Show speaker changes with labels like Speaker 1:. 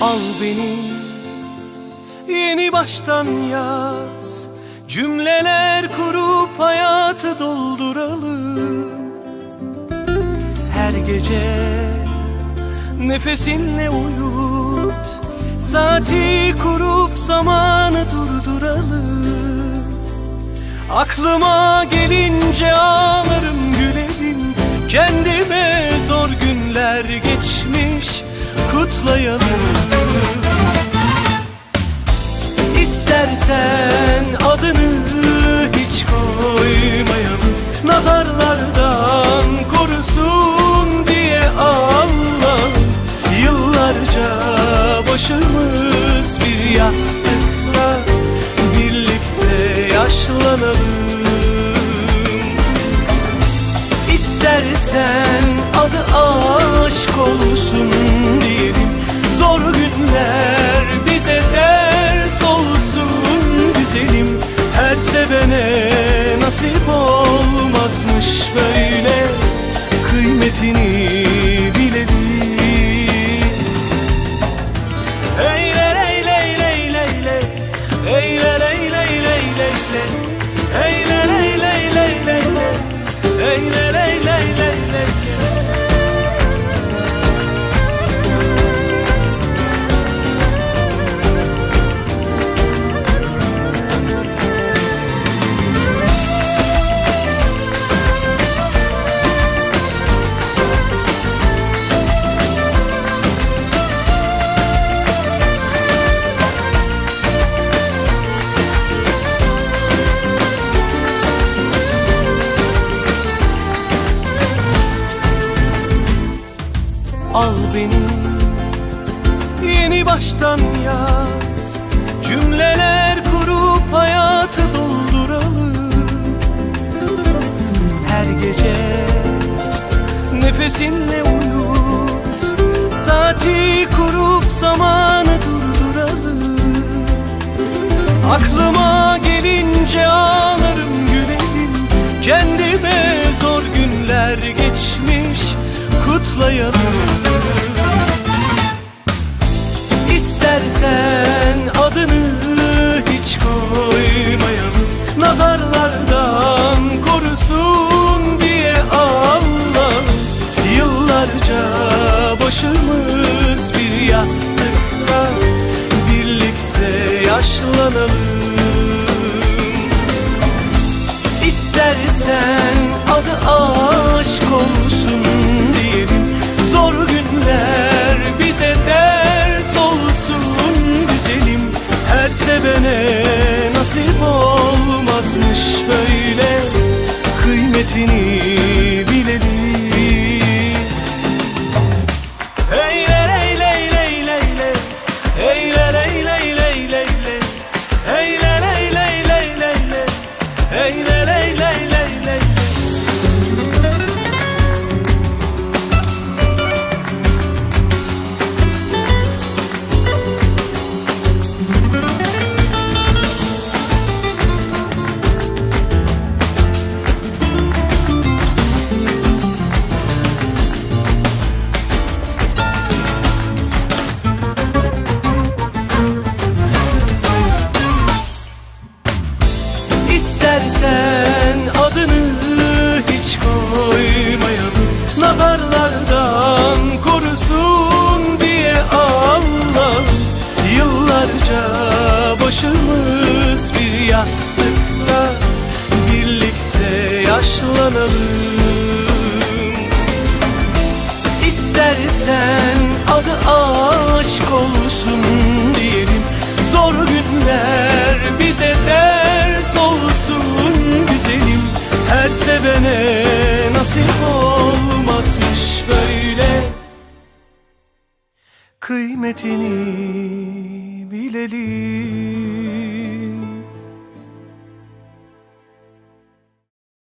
Speaker 1: Al beni yeni baştan yaz. Cümleler kurup hayatı dolduralım. Her gece nefesinle uyut. Saati kurup zamanı durduralım. Aklıma gelince ağlarım gülerim kutlayalım İstersen adını hiç koymayalım. Nazarlardan korusun diye Allah. Yıllarca başımız bir yastıkla Birlikte yaşlanalım. İstersen adı aşk olsun Al beni. Yeni baştan yaz. Cümleler kurup hayatı dolduralım. Her gece nefesinle uyut. Saati kurup zamanı durduralım. Aklıma gelince ağlarım gülerim. Kendime zor günler geçmiş kutlayalım başımız bir yastıkla Birlikte yaşlanalım. İstersen adı aşk olsun diyelim. Zor günler bize ders olsun güzelim. Her sevene başımız bir yastıkta Birlikte yaşlanalım. İstersen adı aşk olsun diyelim. Zor günler bize ders olsun güzelim. Her sevene nasip olmazmış böyle. Kıymetini bilelim